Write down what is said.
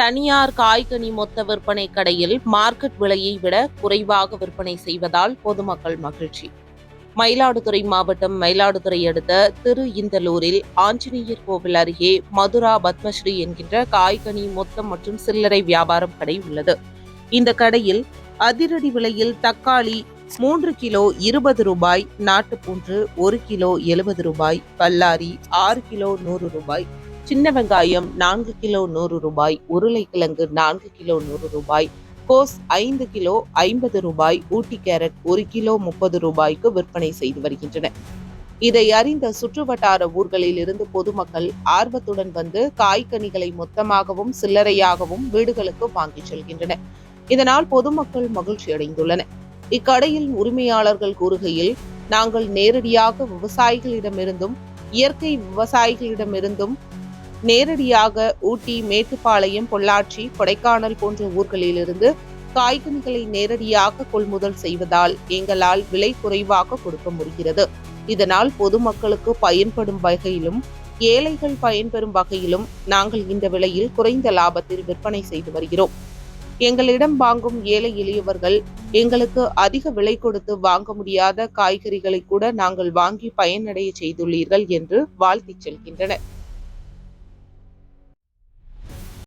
தனியார் காய்கனி மொத்த விற்பனை கடையில் மார்க்கெட் விலையை விட குறைவாக விற்பனை செய்வதால் பொதுமக்கள் மகிழ்ச்சி. மயிலாடுதுறை மாவட்டம் மயிலாடுதுறை அடுத்த திரு இந்தலூரில் ஆஞ்சநேயர் கோவில் அருகே மதுரா பத்மஸ்ரீ என்கின்ற காய்கனி மொத்தம் மற்றும் சில்லறை வியாபாரம் கடை உள்ளது. இந்த கடையில் அதிரடி விலையில் தக்காளி மூன்று கிலோ இருபது ரூபாய் நாட்டுப்பூன்று ஒரு கிலோ எழுபது ரூபாய் பல்லாரி ஆறு கிலோ நூறு ரூபாய் சின்ன வெங்காயம் நான்கு கிலோ நூறு ரூபாய் உருளைக்கிழங்கு நான்கு கிலோ நூறு ரூபாய் கோஸ் ஐந்து கிலோ ஐம்பது ரூபாய் ஊட்டி கேரட் ஒரு கிலோ முப்பது ரூபாய்க்கு விற்பனை செய்து வருகின்றன. இதை அறிந்த சுற்றுவட்டார ஊர்களில் இருந்து பொதுமக்கள் ஆர்வத்துடன் வந்து காய்கனிகளை மொத்தமாகவும் சில்லறையாகவும் வீடுகளுக்கு வாங்கிச் செல்கின்றனர். இதனால் பொதுமக்கள் மகிழ்ச்சி அடைந்துள்ளனர். இக்கடையில் உரிமையாளர்கள் கூறுகையில் நாங்கள் நேரடியாக விவசாயிகளிடமிருந்தும் இயற்கை விவசாயிகளிடமிருந்தும் நேரடியாக ஊட்டி மேட்டுப்பாளையம் பொள்ளாச்சி கொடைக்கானல் போன்ற ஊர்களிலிருந்து காய்கனிகளை நேரடியாக கொள்முதல் செய்வதால் எங்களால் விலை குறைவாக கொடுக்க முடிகிறது. இதனால் பொதுமக்களுக்கு பயன்படும் வகையிலும் ஏழைகள் பயன்பெறும் வகையிலும் நாங்கள் இந்த விலையில் குறைந்த லாபத்தில் விற்பனை செய்து வருகிறோம். எங்களிடம் வாங்கும் ஏழை எளியவர்கள் எங்களுக்கு அதிக விலை கொடுத்து வாங்க முடியாத காய்கறிகளை கூட நாங்கள் வாங்கி பயனடைய செய்துள்ளீர்கள் என்று வாழ்த்திச் செல்கின்றனர்.